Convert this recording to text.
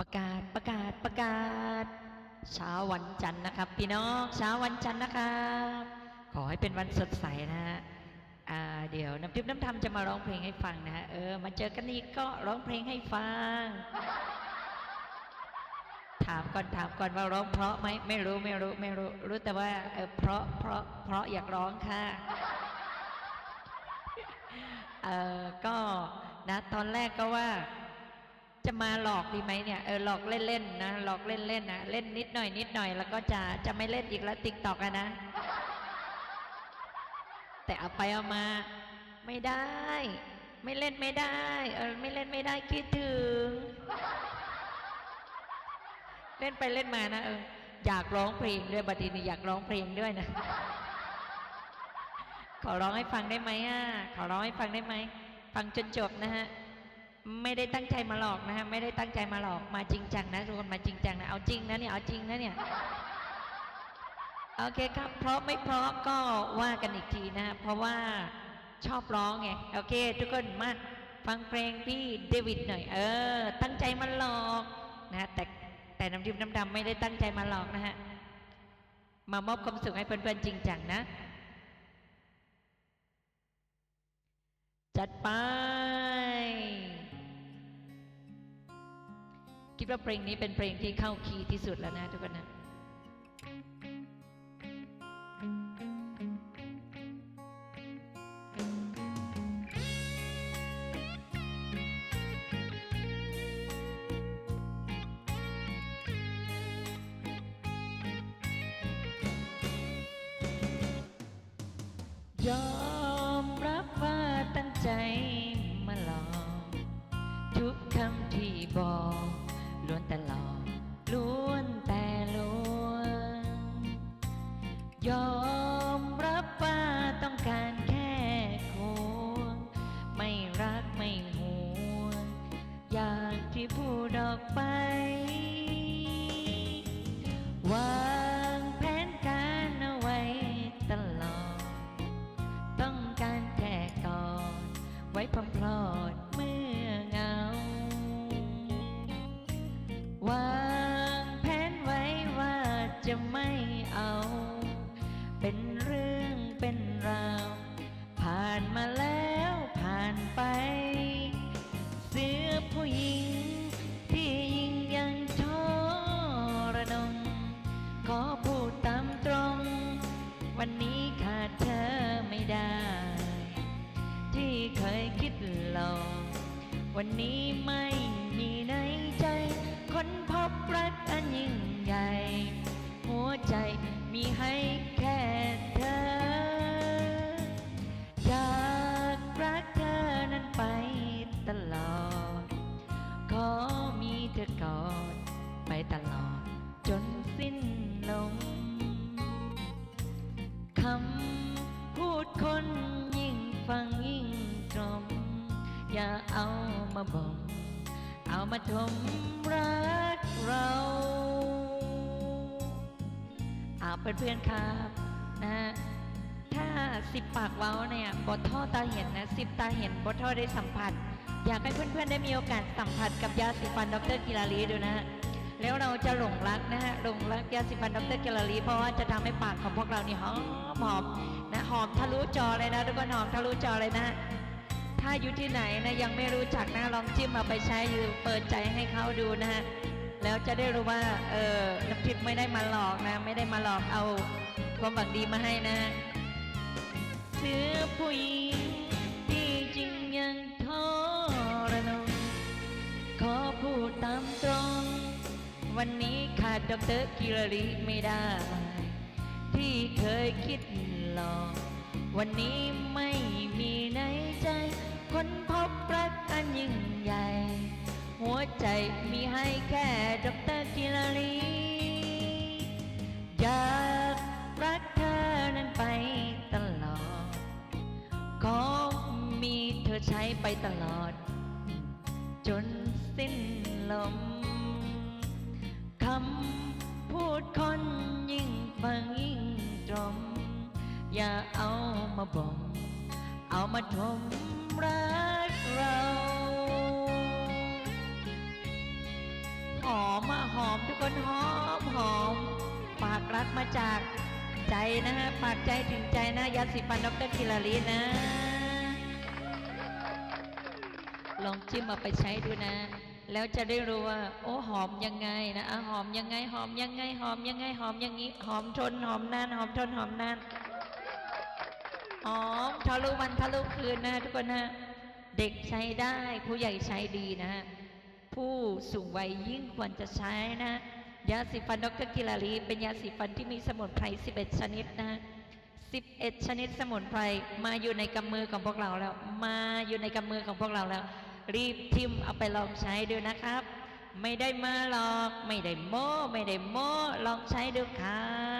ประกาศประกาศประกาศ เช้าวันจันทร์นะครับ พี่น้องเช้าวันจันทร์นะครับขอให้เป็นวันสดใสนะฮะเดี๋ยวน้ำทิพย์น้ำธรรมจะมาร้องเพลงให้ฟังนะฮะเออมาเจอกันอีกก็ร้องเพลงให้ฟัง ถามก่อนถามก่อนว่าร้องเพราะไหมไม่รู้ไม่รู้ไม่รู้ รู้แต่ว่าเออเพราะเพราะเพราะอยากร้องค่ะเออก็นะตอนแรกก็ว่า จะมาหลอกดีไหมเนี่ยเออหลอกเล่นๆนะหลอกเล่นๆนะเล่นนิดหน่อยนิดหน่อยแล้วก็จะจะไม่เล่นอีกแล้วติ๊กตอกนะ แต่เอาไปเอามาไม่ได้ ไม่เล่นไม่ได้ เออไม่เล่นไม่ได้คิดถึง เล่นไปเล่นมานะเอออยากร้องเพลงด้วยบัดนี้อยากร้องเพลงด้วยนะขอร้องให้ฟังได้ไหมอะขอร้องให้ฟังได้ไหมฟังจนจบนะฮะ ไม่ได้ตั้งใจมาหลอกนะฮะไม่ได้ตั้งใจมาหลอกมาจริงจังนะทุกคนมาจริงจังนะเอาจริงนะเนี่ยเอาจริงนะเนี่ยโอเคครับเพราะไม่เพราะก็ว่ากันอีกทีนะเพราะว่าชอบร้องไงโอเค ทุกคนมาฟังเพลงพี่เดวิดหน่อย เออ ตั้งใจมาหลอกนะแต่แต่น้ำทิพย์น้ำดำไม่ได้ตั้งใจมาหลอกนะฮะมามอบความสุขให้เพื่อนๆจริงจังนะ จัดไป คิดว่าเพลงนี้เป็นเพลงที่เข้าคีย์ที่สุดแล้วนะทุกคนนะยอ ล้วนแต่หลอกล้วนแต่ลวงยอมรับว่าต้องการแค่ควงไม่รักไม่ห่วงอยางที่พูดออกไปวางแผนการเอาไว้ตลอด ต้องการแค่กอดไว้พร้อ เป็นเรื่องเป็นราว ผ่านมาแล้วผ่านไป เสือผู้หญิง ที่ยิงยังทอระนงขอพูดตามตรง วันนี้ขาดเธอไม่ได้ ที่เคยคิดหลอกวันนี้ไม่มีในใจ คนพบรักอันยิ่งใหญ่ หัวใจมีให้แค่เธอ อยากรักเธอนั้นไปตลอด ขอมีเธอกอดไปตลอด จนสิ้นลมคำพูดคนยิ่งฟังยิ่งตรม อย่าเอามาบ่มเอามาทมรักเรา เอาเพื่อนๆครับนะถ้าสิบปากเว้าเนี่ยบทท่อตาเห็นนะสิบตาเห็นบทท่อได้สัมผัส อยากให้เพื่อนๆได้มีโอกาสสัมผัสกับยาสีฟันดรกิลาลีดูนะฮะแล้วเราจะหลงรักนะฮะหลงรักยาสีฟันดรกิลาลีเพราะว่าจะทำให้ปากของพวกเรานี่หอมหอมนะหอมทะลุจอเลยนะทุกคนหอมทะลุจอเลยนะถ้าอยู่ที่ไหนนะยังไม่รู้จักนะลองจิ้มเอาไปใช้ยู่เปิดใจให้เขาดูนะฮะ แล้วจะได้รู้ว่าเออน้ำทิพย์ไม่ได้มาหลอกนะ ไม่ได้มาหลอกเอาความหวังดีมาให้นะเสือผู้หญิงที่จริงยังทรนงขอพูดตามตรง วันนี้ขาดดอกเตอร์กิรลีไม่ได้ ที่เคยคิดหลอก วันนี้ไม่ ไปตลอด จนสิ้นลมคำพูดคนยิ่งฟังยิ่งตรม อย่าเอามาบ่มเอามาทมรักเราหอมอะหอมทุกคนหอมหอมฝากรักมาจากใจนะฮะฝากใจถึงใจนะยาสีฟันดรกิลาลีนะ ลองจิ้มเอาไปใช้ดูนะ แล้วจะได้รู้ว่า โอ้หอมยังไงนะอะหอมยังไง หอมยังไง หอมยังไง หอมอย่างนี้ หอมทนหอมนาน หอมทนหอมนานหอมทะลุวันทะลุคืนนะทุกคนนะเด็กใช้ได้ผู้ใหญ่ใช้ดีนะผู้สูงวัยยิ่งควรจะใช้นะ ยาสีฟันดรกิลาลี เป็นยาสีฟันที่มีสมุนไพร 11 ชนิดนะ 11 ชนิดสมุนไพรมาอยู่ในกำมือของพวกเราแล้ว มาอยู่ในกำมือของพวกเราแล้ว รีบทิมเอาไปลองใช้ดูนะครับ ไม่ได้มาหลอก ไม่ได้โม้ ไม่ได้โม้ ลองใช้ดูครับ